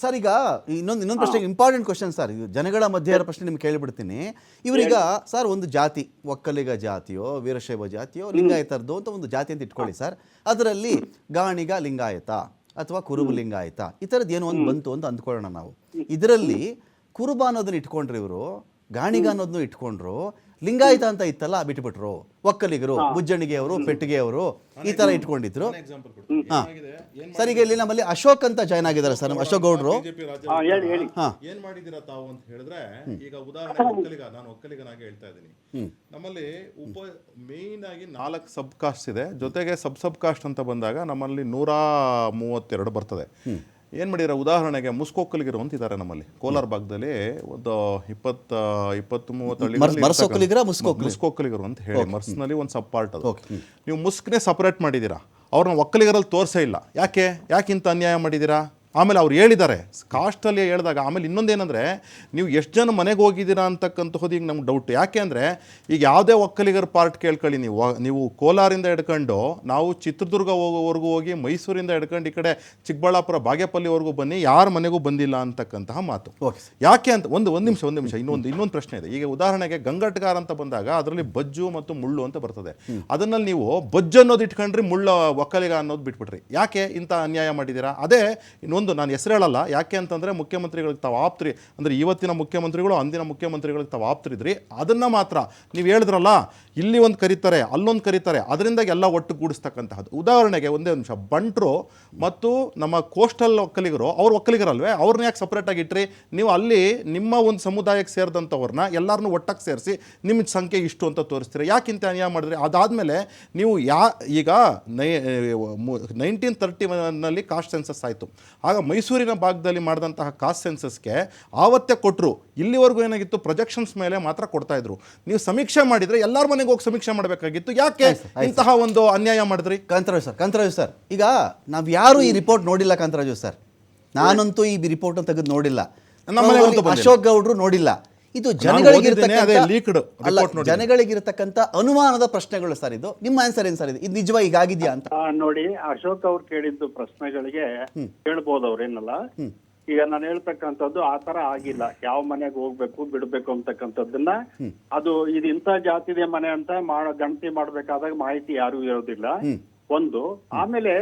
Sir ಈಗ ಇನ್ನೊಂದು ಇನ್ನೊಂದು ಪ್ರಶ್ನೆ ಇಂಪಾರ್ಟೆಂಟ್ ಕ್ವಶನ್ ಸರ್. ಇದು ಜನಗಳ ಮಧ್ಯೆ ಇರೋ ಪ್ರಶ್ನೆ ನಿಮ್ಗೆ ಕೇಳಿಬಿಡ್ತೀನಿ. ಇವರೀಗ ಸರ್ ಒಂದು ಜಾತಿ ಒಕ್ಕಲಿಗ ಜಾತಿಯೋ ವೀರಶೈವ ಜಾತಿಯೋ ಲಿಂಗಾಯತರದ್ದು ಅಂತ ಒಂದು ಜಾತಿ ಅಂತ ಇಟ್ಕೊಳ್ಳಿ ಸರ್. ಅದರಲ್ಲಿ ಗಾಣಿಗ ಲಿಂಗಾಯತ ಅಥವಾ ಕುರುಬು ಲಿಂಗಾಯತ ಈ ಥರದ್ದು ಏನೋ ಒಂದು ಬಂತು ಅಂತ ಅಂದ್ಕೊಳ್ಳೋಣ ನಾವು. ಇದರಲ್ಲಿ ಕುರುಬ ಅನ್ನೋದನ್ನ ಇಟ್ಕೊಂಡ್ರು ಇವರು ಗಾಣಿಗ ಅನ್ನೋದನ್ನು ಇಟ್ಕೊಂಡ್ರು ಲಿಂಗಾಯತ ಅಂತ ಇತ್ತಲ್ಲ ಬಿಟ್ಬಿಟ್ರು. ಒಕ್ಕಲಿಗರು ಬುಜ್ಜಣಿಗೆ ಅವರು ಪೆಟ್ಟಿಗೆ ಅವರು ಈ ತರ ಇಟ್ಕೊಂಡಿದ್ರು. ಹಾ. ಏನಾಗಿದೆ? ಸರ್ ಈಗ ಇಲ್ಲಿ ನಮ್ಮಲ್ಲಿ ಅಶೋಕ್ ಅಂತ ಜಾಯ್ನ್ ಆಗಿದ್ದಾರೆ ಸರ್ ನಮ್ಮ ಅಶೋಕ್ ಗೌಡ್ರು. ಏನ್ ಮಾಡಿದೀರಾ ತಾವು ಅಂತ ಹೇಳಿದ್ರೆ ಈಗ ಉದಾಹರಣೆ ಒಕ್ಕಲಿಗ ನಾನು ಒಕ್ಕಲಿಗನಾಗಿ ಹೇಳ್ತಾ ಇದ್ದೀನಿ. ನಮ್ಮಲ್ಲಿ ಉಪ ಮೇನ್ ಆಗಿ ನಾಲ್ಕು ಸಬ್ ಕಾಸ್ಟ್ ಇದೆ. ಜೊತೆಗೆ ಸಬ್ ಸಬ್ ಕಾಸ್ಟ್ ಅಂತ ಬಂದಾಗ ನಮ್ಮಲ್ಲಿ ನೂರ ಮೂವತ್ತೆರಡು ಬರ್ತದೆ. ಏನ್ ಮಾಡಿದ್ರೆ? ಉದಾಹರಣೆಗೆ ಮುಸ್ಕೊಕ್ಕಲಿಗರು ಅಂತ ಇದ್ದಾರೆ ನಮ್ಮಲ್ಲಿ. ಕೋಲಾರ ಭಾಗದಲ್ಲಿ ಒಂದು ಇಪ್ಪತ್ತ ಇಪ್ಪತ್ತು ಮೂವತ್ತು ಮುಸ್ಕೊಕ್ಕಲಿಗರ? ಅಂತ ಹೇಳಿ ಮರ್ಸ್ನಲ್ಲಿ ಒಂದು ಸಬ್ ಪಾರ್ಟ್ ಅದು ನೀವು ಮುಸ್ಕ್ನೇ ಸಪ್ರೇಟ್ ಮಾಡಿದ್ದೀರಾ ಅವ್ರನ್ನ ಒಕ್ಕಲಿಗರಲ್ಲಿ ತೋರಿಸೇ ಇಲ್ಲ. ಯಾಕೆ? ಯಾಕಿಂತ ಇಂಥ ಅನ್ಯಾಯ ಮಾಡಿದ್ದೀರಾ ಆಮೇಲೆ ಅವ್ರು ಹೇಳಿದ್ದಾರೆ. ಕಾಸ್ಟಲ್ಲಿ ಹೇಳಿದಾಗ ಆಮೇಲೆ ಇನ್ನೊಂದೇನೆಂದರೆ ನೀವು ಎಷ್ಟು ಜನ ಮನೆಗೆ ಹೋಗಿದ್ದೀರಾ ಅಂತಕ್ಕಂಥದ್ದು ಈಗ ನಮ್ಗೆ ಡೌಟ್ ಯಾಕೆ ಅಂದರೆ ಈಗ ಯಾವುದೇ ಒಕ್ಕಲಿಗರ ಪಾರ್ಟ್ ಕೇಳ್ಕೊಳ್ಳಿ ನೀವು. ನೀವು ಕೋಲಾರಿಂದ ಹಿಡ್ಕೊಂಡು ನಾವು ಚಿತ್ರದುರ್ಗ ಹೋಗೋವರೆಗೂ ಹೋಗಿ ಮೈಸೂರಿಂದ ಹಿಡ್ಕೊಂಡು ಈ ಕಡೆ ಚಿಕ್ಕಬಳ್ಳಾಪುರ ಬಾಗೇಪಲ್ಲಿವರೆಗೂ ಬನ್ನಿ ಯಾರ ಮನೆಗೂ ಬಂದಿಲ್ಲ ಅಂತಕ್ಕಂತಹ ಮಾತು. ಓಕೆ ಯಾಕೆ ಅಂತ ಒಂದು ಒಂದು ನಿಮಿಷ ಒಂದು ನಿಮಿಷ ಇನ್ನೊಂದು ಇನ್ನೊಂದು ಪ್ರಶ್ನೆ ಇದೆ. ಈಗ ಉದಾಹರಣೆಗೆ ಗಂಗಟ್ಗಾರ್ ಅಂತ ಬಂದಾಗ ಅದರಲ್ಲಿ ಬಜ್ಜು ಮತ್ತು ಮುಳ್ಳು ಅಂತ ಬರ್ತದೆ. ಅದನ್ನಲ್ಲಿ ನೀವು ಬಜ್ಜು ಅನ್ನೋದು ಇಟ್ಕೊಂಡ್ರಿ ಮುಳ್ಳು ಒಕ್ಕಲಿಗ ಅನ್ನೋದು ಬಿಟ್ಬಿಟ್ರಿ. ಯಾಕೆ ಇಂಥ ಅನ್ಯಾಯ ಮಾಡಿದ್ದೀರಾ? ಅದೇ ಇನ್ನೊಂದು ನಾನು ಹೆಸರು ಹೇಳಲ್ಲ ಯಾಕೆ ಅಂತಂದರೆ ಮುಖ್ಯಮಂತ್ರಿಗಳಿಗೆ ತಾವು ಆಪ್ತ್ರಿ ಅಂದರೆ ಇವತ್ತಿನ ಮುಖ್ಯಮಂತ್ರಿಗಳು, ಅಂದಿನ ಮುಖ್ಯಮಂತ್ರಿಗಳಿಗೆ ತಾವು ಆಪ್ತರಿದ್ರಿ. ಅದನ್ನು ಮಾತ್ರ ನೀವು ಹೇಳಿದ್ರಲ್ಲ, ಇಲ್ಲಿ ಒಂದು ಕರೀತಾರೆ, ಅಲ್ಲೊಂದು ಕರೀತಾರೆ ಅದರಿಂದ ಎಲ್ಲ ಒಟ್ಟು ಗೂಡಿಸ್ತಕ್ಕಂತಹದ್ದು ಉದಾಹರಣೆಗೆ ಒಂದೇ ನಿಮಿಷ, ಬಂಟ್ರು ಮತ್ತು ನಮ್ಮ ಕೋಸ್ಟಲ್ ಒಕ್ಕಲಿಗರು, ಅವ್ರು ಒಕ್ಕಲಿಗರಲ್ವೇ? ಅವ್ರನ್ನ ಯಾಕೆ ಸಪ್ರೇಟಾಗಿ ಇಟ್ರಿ? ನೀವು ಅಲ್ಲಿ ನಿಮ್ಮ ಒಂದು ಸಮುದಾಯಕ್ಕೆ ಸೇರಿದಂಥವ್ರನ್ನ ಎಲ್ಲರನ್ನೂ ಒಟ್ಟಾಗಿ ಸೇರಿಸಿ ನಿಮ್ಮ ಸಂಖ್ಯೆ ಇಷ್ಟು ಅಂತ ತೋರಿಸ್ತೀರಿ. ಯಾಕಿಂತ ಅನ್ಯಾಯ ಮಾಡಿದ್ರಿ? ಅದಾದಮೇಲೆ ನೀವು ಯಾ ಈಗ ನೈ ನೈನ್ಟೀನ್ ತರ್ಟಿ ನಲ್ಲಿ ಕಾಸ್ಟ್ ಸೆನ್ಸಸ್ ಆಯಿತು. ಆಗ ಮೈಸೂರಿನ ಭಾಗದಲ್ಲಿ ಮಾಡಿದಂತಹ ಕಾಸ್ಟ್ ಸೆನ್ಸಸ್ಗೆ ಆವತ್ತೇ ಕೊಟ್ಟರು ಇಲ್ಲಿವರೆಗೂ ಏನಾಗಿತ್ತು? ಪ್ರೊಜೆಕ್ಷನ್ಸ್ ಮೇಲೆ ಮಾತ್ರ ಕೊಡ್ತಾ ಇದ್ರು. ನೀವು ಸಮೀಕ್ಷೆ ಮಾಡಿದರೆ ಎಲ್ಲರ ಮನೆಗೆ ಹೋಗಿ ಸಮೀಕ್ಷೆ ಮಾಡಬೇಕಾಗಿತ್ತು. ಯಾಕೆ ಇಂತಹ ಒಂದು ಅನ್ಯಾಯ ಮಾಡಿದ್ರಿ? ಕಾಂತರಾಜು ಸರ್ ಕಾಂತರಾಜು ಸರ್ ಈಗ ನಾವು ಯಾರು ಈ ರಿಪೋರ್ಟ್ ನೋಡಿಲ್ಲ ಕಾಂತರಾಜು ಸರ್. ನಾನಂತೂ ಈ ರಿಪೋರ್ಟ್ ತೆಗೆದು ನೋಡಿಲ್ಲ. ಅಶೋಕ್ ಗೌಡ್ರು ನೋಡಿಲ್ಲ. ಇದು ಜನಗಳಿಗೆ ಓದಿದ್ದೇನೆ, ಅಲ್ಲ report ನೋಡಿದ್ದೀನಿ. ಜನಗಳಿಗಿರ್ತಕ್ಕಂಥ ಅನುಮಾನದ ಪ್ರಶ್ನೆಗಳು ಸರ್ ಇದು. ನಿಮ್ಮ ಆನ್ಸರ್ ಏನ್ ಸರ್ ಇದು? ಇದು ನಿಜವಾಗಿ ಹೀಗಾಗಿದ್ಯಾ ಅಂತ. ನೋಡಿ ಅಶೋಕ್ ಅವ್ರು ಕೇಳಿದ್ದು ಪ್ರಶ್ನೆಗಳಿಗೆ ಕೇಳ್ಬೋದು ಅವ್ರೇನಲ್ಲ ಈಗ ನಾನು ಹೇಳ್ತಕ್ಕಂಥದ್ದು ಆ ತರ ಆಗಿಲ್ಲ. ಯಾವ ಮನೆಗೆ ಹೋಗ್ಬೇಕು ಬಿಡ್ಬೇಕು ಅಂತಕ್ಕಂಥದ್ದನ್ನ ಅದು ಇದು ಇಂಥ ಜಾತಿದೆ ಮನೆ ಅಂತ ಮಾಡ ಗಣತಿ ಮಾಡ್ಬೇಕಾದಾಗ ಮಾಹಿತಿ ಯಾರು ಇರೋದಿಲ್ಲ. ಒಂದು ಆಮೇಲೆ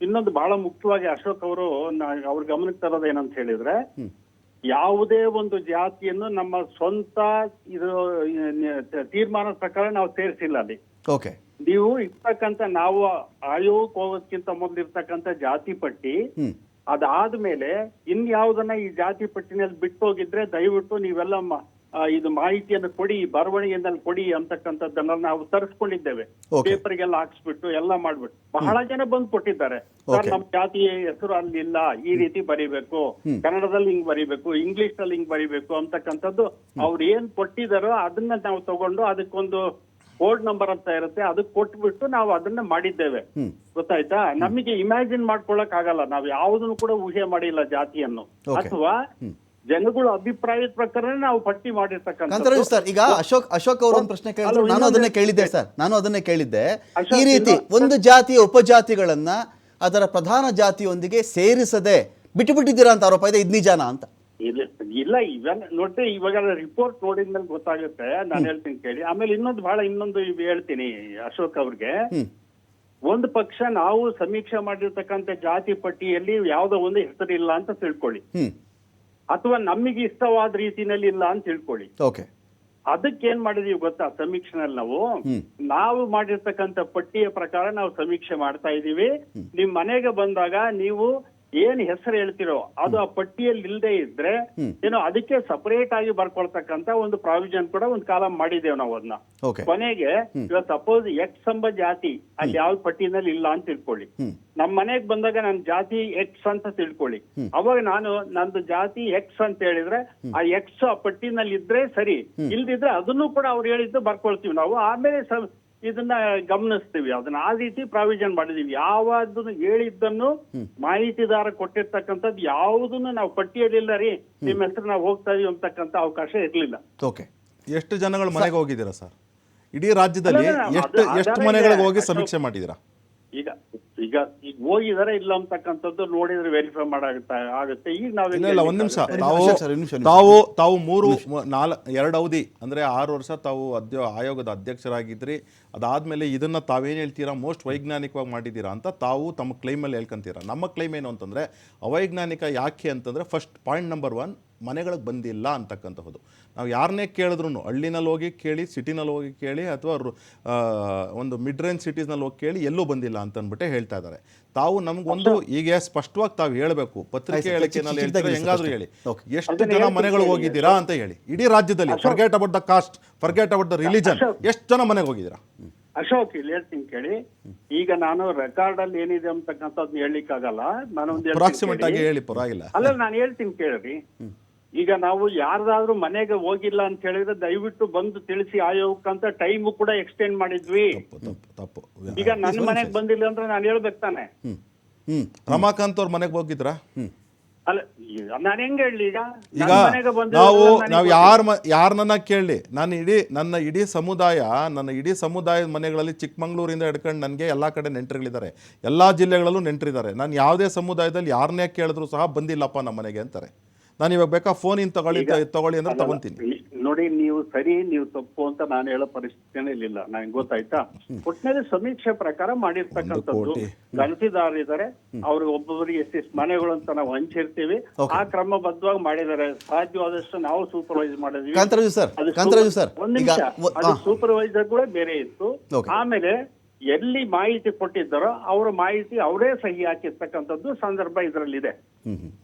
ಇನ್ನೊಂದು ಬಹಳ ಮುಖ್ಯವಾಗಿ ಅಶೋಕ್ ಅವರು ಅವ್ರ ಗಮನಕ್ಕೆ ತರೋದು ಏನಂತ ಹೇಳಿದ್ರೆ ಯಾವುದೇ ಒಂದು ಜಾತಿಯನ್ನು ನಮ್ಮ ಸ್ವಂತ ಇದು ತೀರ್ಮಾನದ ಪ್ರಕಾರ ನಾವು ಸೇರಿಸಿಲ್ಲ ಅಲ್ಲಿ. ಓಕೆ. ನೀವು ಇರ್ತಕ್ಕಂತ ನಾವು ಆಯೋಗಕ್ಕೆ ಹೋಗೋದಕ್ಕಿಂತ ಮೊದಲು ಇರ್ತಕ್ಕಂತ ಜಾತಿ ಪಟ್ಟಿ ಅದಾದ್ಮೇಲೆ ಇನ್ಯಾವುದನ್ನ ಈ ಜಾತಿ ಪಟ್ಟಿನಲ್ಲಿ ಬಿಟ್ಟು ಹೋಗಿದ್ರೆ ದಯವಿಟ್ಟು ನೀವೆಲ್ಲ ಇದು ಮಾಹಿತಿಯನ್ನು ಕೊಡಿ ಬರವಣಿಗೆಯನ್ನು ಕೊಡಿ ಅಂತಕ್ಕಂಥದ್ದನ್ನ ನಾವು ತರಿಸ್ಕೊಂಡಿದ್ದೇವೆ. ಪೇಪರ್ ಪೇಪರ್ಗೆಲ್ಲ ಹಾಕ್ಸ್ಬಿಟ್ಟು ಎಲ್ಲ ಮಾಡ್ಬಿಟ್ಟು. ಬಹಳ ಜನ ಬಂದು ಕೊಟ್ಟಿದ್ದಾರೆ. ಸರ್. ನಮ್ ಜಾತಿ ಹೆಸರು ಅಲ್ಲಿಲ್ಲ ಈ ರೀತಿ ಬರಿಬೇಕು ಕನ್ನಡದಲ್ಲಿ ಹಿಂಗ್ ಬರಿಬೇಕು ಇಂಗ್ಲಿಷ್ನಲ್ಲಿ ಹಿಂಗ್ ಬರಿಬೇಕು ಅಂತಕ್ಕಂಥದ್ದು ಅವ್ರು ಏನ್ ಕೊಟ್ಟಿದಾರೋ ಅದನ್ನ ನಾವು ತಗೊಂಡು ಅದಕ್ಕೊಂದು ಕೋಡ್ ನಂಬರ್ ಅಂತ ಇರುತ್ತೆ ಅದಕ್ಕೆ ಕೊಟ್ಬಿಟ್ಟು ನಾವು ಅದನ್ನ ಮಾಡಿದ್ದೇವೆ. ಗೊತ್ತಾಯ್ತಾ? ನಮಗೆ ಇಮ್ಯಾಜಿನ್ ಮಾಡ್ಕೊಳಕ್ ಆಗಲ್ಲ ನಾವು ಯಾವುದನ್ನು ಕೂಡ ಊಹೆ ಮಾಡಿಲ್ಲ ಜಾತಿಯನ್ನು. ಅಥವಾ ಜನಗಳ ಅಭಿಪ್ರಾಯದ ಪ್ರಕಾರ ನಾವು ಪಟ್ಟಿ ಮಾಡಿರ್ತಕ್ಕಂಥ ಸರ್ ಈಗ ಅಶೋಕ್ ಅಶೋಕ್ ಅವರು ಒಂದು ಪ್ರಶ್ನೆ ಕೇಳಿದ್ರು. ನಾನು ಅದನ್ನೇ ಕೇಳಿದ್ದೆ ಸರ್. ನಾನು ಅದನ್ನೇ ಕೇಳಿದ್ದೆ. ಈ ರೀತಿ ಒಂದು ಜಾತಿಯ ಉಪಜಾತಿಗಳನ್ನ ಅದರ ಪ್ರಧಾನ ಜಾತಿಯೊಂದಿಗೆ ಸೇರಿಸದೆ ಬಿಟ್ಟು ಬಿಟ್ಟಿದ್ದೀರಾ ಅಂತ ಆರೋಪ ಇದೆ. ಇದ್ ನಿಜಾನ ಅಂತ? ಇಲ್ಲ ಇವನ್ ನೋಡ್ರಿ ಇವಾಗ ರಿಪೋರ್ಟ್ ನೋಡಿದ್ಮೇಲೆ ಗೊತ್ತಾಗುತ್ತೆ. ನಾನು ಹೇಳ್ತೀನಿ ಕೇಳಿ. ಆಮೇಲೆ ಇನ್ನೊಂದು ಬಹಳ ಇನ್ನೊಂದು ಹೇಳ್ತೀನಿ ಅಶೋಕ್ ಅವ್ರಿಗೆ. ಒಂದು ಪಕ್ಷ ನಾವು ಸಮೀಕ್ಷೆ ಮಾಡಿರ್ತಕ್ಕಂಥ ಜಾತಿ ಪಟ್ಟಿಯಲ್ಲಿ ಯಾವ್ದೋ ಒಂದು ಹೆಸರಿಲ್ಲ ಅಂತ ತಿಳ್ಕೊಳ್ಳಿ. ಅಥವಾ ನಮಗೆ ಇಷ್ಟವಾದ ರೀತಿನಲ್ಲಿ ಇಲ್ಲ ಅಂತ ತಿಳ್ಕೊಳ್ಳಿ. ಓಕೆ ಅದಕ್ಕೆ ಏನ್ ಮಾಡಿದೀವಿ ಗೊತ್ತಾ? ಸಮೀಕ್ಷೆನಲ್ಲಿ ನಾವು ನಾವು ಮಾಡಿರ್ತಕ್ಕಂಥ ಪಟ್ಟಿಯ ಪ್ರಕಾರ ನಾವು ಸಮೀಕ್ಷೆ ಮಾಡ್ತಾ ಇದೀವಿ ನಿಮ್ ಮನೆಗೆ ಬಂದಾಗ ನೀವು ಏನ್ ಹೆಸರು ಹೇಳ್ತಿರೋ ಅದು ಆ ಪಟ್ಟಿಯಲ್ಲಿ ಇಲ್ಲದೆ ಇದ್ರೆ ಏನೋ ಅದಕ್ಕೆ ಸಪರೇಟ್ ಆಗಿ ಬರ್ಕೊಳ್ತಕ್ಕಂತ ಒಂದು ಪ್ರಾವಿಷನ್ ಕೂಡ ಒಂದು ಕಾಲ ಮಾಡಿದ್ದೇವೆ ನಾವು ಅದನ್ನ. ಕೊನೆಗೆ ಇವಾಗ ಸಪೋಸ್ ಎಕ್ಸ್ ಎಂಬ ಜಾತಿ ಅಲ್ಲಿ ಯಾವ ಪಟ್ಟಿನಲ್ಲಿ ಇಲ್ಲ ಅಂತ ತಿಳ್ಕೊಳ್ಳಿ. ನಮ್ ಮನೆಗ್ ಬಂದಾಗ ನನ್ ಜಾತಿ ಎಕ್ಸ್ ಅಂತ ತಿಳ್ಕೊಳ್ಳಿ. ಅವಾಗ ನಾನು ನಂದು ಜಾತಿ ಎಕ್ಸ್ ಅಂತ ಹೇಳಿದ್ರೆ ಆ ಎಕ್ಸ್ ಆ ಪಟ್ಟಿನಲ್ಲಿ ಇದ್ರೆ ಸರಿ ಇಲ್ದಿದ್ರೆ ಅದನ್ನು ಕೂಡ ಅವ್ರು ಹೇಳಿದ್ದು ಬರ್ಕೊಳ್ತೀವಿ ನಾವು. ಆಮೇಲೆ ಇದನ್ನ ಗಮನಿಸ್ತೀವಿ. ಅದನ್ನ ಆ ರೀತಿ ಪ್ರಾವಿಷನ್ ಮಾಡಿದೀವಿ. ಯಾವ್ದನ್ನು ಹೇಳಿದ್ದನ್ನು ಮಾಹಿತಿದಾರ ಕೊಟ್ಟಿರ್ತಕ್ಕಂಥದ್ದು ಯಾವುದನ್ನು ನಾವು ಪಟ್ಟಿಯಲ್ಲಿಲ್ಲ ರೀ. ನಿಮ್ಮ ಹೆಸರು ನಾವು ಹೋಗ್ತಾ ಇದೀವಿ ಅಂತಕ್ಕಂಥ ಅವಕಾಶ ಇರ್ಲಿಲ್ಲ. ಓಕೆ. ಎಷ್ಟು ಜನಗಳು ಮನೆಗೆ ಹೋಗಿದ್ದೀರಾ ಸರ್? ಇಡೀ ರಾಜ್ಯದಲ್ಲಿ ಎಷ್ಟು ಎಷ್ಟು ಮನೆಗಳಿಗೆ ಹೋಗಿ ಸಮೀಕ್ಷೆ ಮಾಡಿದೀರಾ ಈಗ ಈಗ ಈಗ ಹೋಗಿದಾರೆ ಇಲ್ಲ ಅಂತಕ್ಕಂಥದ್ದು ನೋಡಿದ್ರೆ ವೆರಿಫೈ ಮಾಡಾಗುತ್ತೆ ಆಗುತ್ತೆ. ಈಗ ನಾವು ಇಲ್ಲ ಇಲ್ಲ ಒಂದ್ ನಿಮಿಷ. ತಾವು ತಾವು ತಾವು ಮೂರು ನಾಲ್ ಎರಡು ಅವಧಿ ಅಂದ್ರೆ ಆರು ವರ್ಷ ತಾವು ಅಧ್ಯ ಆಯೋಗದ ಅಧ್ಯಕ್ಷರಾಗಿದ್ರಿ. ಅದಾದ್ಮೇಲೆ ಇದನ್ನ ತಾವೇನು ಹೇಳ್ತೀರಾ? ಮೋಸ್ಟ್ ವೈಜ್ಞಾನಿಕವಾಗಿ ಮಾಡಿದ್ದೀರಾ ಅಂತ ತಾವು ತಮ್ಮ ಕ್ಲೈಮಲ್ಲಿ ಹೇಳ್ಕೊಂತೀರಾ. ನಮ್ಮ ಕ್ಲೈಮ್ ಏನು ಅಂತಂದ್ರೆ ಅವೈಜ್ಞಾನಿಕ ಯಾಕೆ ಅಂತಂದ್ರೆ ಫಸ್ಟ್ ಪಾಯಿಂಟ್ ನಂಬರ್ ಒನ್ ಮನೆಗಳಿಗೆ ಬಂದಿಲ್ಲ ಅಂತಕ್ಕಂಥದ್ದು ನಾವು ಯಾರನ್ನೇ ಕೇಳಿದ್ರು ಹಳ್ಳಿನಲ್ಲಿ ಹೋಗಿ ಕೇಳಿ ಸಿಟಿನಲ್ಲಿ ಹೋಗಿ ಕೇಳಿ ಅಥವಾ ಒಂದು ಮಿಡ್ ರೇಂಜ್ ಸಿಟೀಸ್ನಲ್ಲಿ ಹೋಗಿ ಕೇಳಿ ಎಲ್ಲೂ ಬಂದಿಲ್ಲ ಅಂತ ಅಂದ್ಬಿಟ್ಟೆ ಹೇಳ್ತಾ ಇದ್ದಾರೆ. ತಾವು ನಮಗೊಂದು ಈಗ ಸ್ಪಷ್ಟವಾಗಿ ತಾವು ಹೇಳಬೇಕು. ಪತ್ರಿಕೆ ಹೇಳಿಕೆ ಹೇಳಿಕೆನಲ್ಲಿ ಹೆಂಗಾದ್ರೂ ಹೇಳಿ. ಎಷ್ಟು ಜನ ಮನೆಗಳಿಗೆ ಮನೆಗಳು ಹೋಗಿದ್ದೀರಾ ಅಂತ ಹೇಳಿ. ಇಡೀ ರಾಜ್ಯದಲ್ಲಿ forget about the caste forget about the religion ಎಷ್ಟು ಜನ ಮನೆಗೆ ಹೋಗಿದ್ದೀರಾ? ಅಶೋಕ್ ಇಲ್ಲಿ ಹೇಳ್ತೀನಿ ಕೇಳಿ. ಈಗ ನಾನು ರೆಕಾರ್ಡ್ ಅಲ್ಲಿ ಏನಿದೆ ಅಂತಕ್ಕಂಥದ್ದು ಹೇಳಿಕ್ಕಾಗಲ್ಲ ನಾನು ಒಂದು ಅಪ್ರಾಕ್ಸಿಮೇಟ್ ಆಗಿ ಹೇಳಿ ಪರವಾಗಿಲ್ಲ. ಅಲ್ಲ ನಾನು ಹೇಳ್ತೀನಿ ಕೇಳ್ರಿ. ಈಗ ನಾವು ಯಾರ್ದಾದ್ರೂ ಮನೆಗೆ ಹೋಗಿಲ್ಲ ಅಂತ ಹೇಳಿದ್ರೆ ದಯವಿಟ್ಟು ಬಂದು ತಿಳಿಸಿ ಆಯೋಗಕ್ಕಂತ ಟೈಮ್ ಕೂಡ ಎಕ್ಸ್ಟೆಂಡ್ ಮಾಡಿದ್ವಿ. ಈಗ ನನ್ನ ಮನೆಗೆ ಬಂದಿಲ್ಲ ಅಂದ್ರೆ ನಾನು ಹೇಳ್ಬೇಕು ತಾನೆ. ಹ್ಮ್ ರಮಾಕಾಂತ್ ಅವ್ರ ಮನೆಗೆ ಹೋಗಿದ್ರಾ? ಅಲ್ಲ ನಾನು ಹೆಂಗ್ ಹೇಳಿ ಈಗ? ನಾವು ನಾವು ಯಾರ ಯಾರನ್ನ ಕೇಳಿ ನಾನು ಇಡೀ ನನ್ನ ಇಡೀ ಸಮುದಾಯ ನನ್ನ ಇಡೀ ಸಮುದಾಯದ ಮನೆಗಳಲ್ಲಿ ಚಿಕ್ಕಮಂಗ್ಳೂರಿಂದ ಹಿಡ್ಕೊಂಡು ನನಗೆ ಎಲ್ಲ ಕಡೆ ನೆಂಟರುಗಳಿದ್ದಾರೆ. ಎಲ್ಲ ಜಿಲ್ಲೆಗಳಲ್ಲೂ ನೆಂಟರಿದ್ದಾರೆ. ನಾನು ಯಾವುದೇ ಸಮುದಾಯದಲ್ಲಿ ಯಾರನ್ನೇ ಕೇಳಿದ್ರು ಸಹ ಬಂದಿಲ್ಲಪ್ಪ ನಮ್ಮ ಮನೆಗೆ ಅಂತಾರೆ. ನಾನು ಇವಾಗ ಬೇಕಾ ಫೋನ್ ಇನ್ ತಗೊಳ್ಳಿ ತಗೊಳ್ಳಿ ಅಂದ್ರೆ ತಗೊಂತೀನಿ. ನೋಡಿ ನೀವು ಸರಿ ನೀವು ತಪ್ಪು ಅಂತ ನಾನು ಹೇಳೋ ಪರಿಸ್ಥಿತಿನೇ ಇಲ್ಲ ನನಗೆ ಗೊತ್ತಾಯ್ತಾ? ಒಟ್ಟಿನಲ್ಲಿ ಸಮೀಕ್ಷೆ ಪ್ರಕಾರ ಮಾಡಿರ್ತಕ್ಕಂಥದ್ದು. ಕೋಟಿ. ಅವ್ರಿಗೆ ಒಬ್ಬೊಬ್ಬರಿಗೆ ಎಷ್ಟೆಷ್ಟು ಮನೆಗಳು ಅಂತ ನಾವು ಹಂಚಿರ್ತೀವಿ. Okay. ಆ ಕ್ರಮಬದ್ಧವಾಗಿ ಮಾಡಿದ್ದಾರೆ ಸಾಧ್ಯವಾದಷ್ಟು ನಾವು ಸೂಪರ್ವೈಸ್ ಮಾಡಿದ್ವಿ. ಕಾಂತರಾಜು ಸರ್ ಅದು ಕಾಂತರಾಜು ಸರ್ ಒಂದ್ ಈಗ ನಿಮಿಷ. ಒ- ಅದು ಹಾ. ಸೂಪರ್ವೈಸರ್ ಕೂಡ ಬೇರೆ ಇತ್ತು. Okay. ಆಮೇಲೆ ಎಲ್ಲಿ ಮಾಹಿತಿ ಕೊಟ್ಟಿದ್ದಾರೋ ಅವರ ಮಾಹಿತಿ ಅವರೇ ಸಹಿ ಹಾಕಿರ್ತಕ್ಕಂಥದ್ದು ಸಂದರ್ಭ ಇದರಲ್ಲಿದೆ. ಹ್ಮ್ ಹ್ಮ್.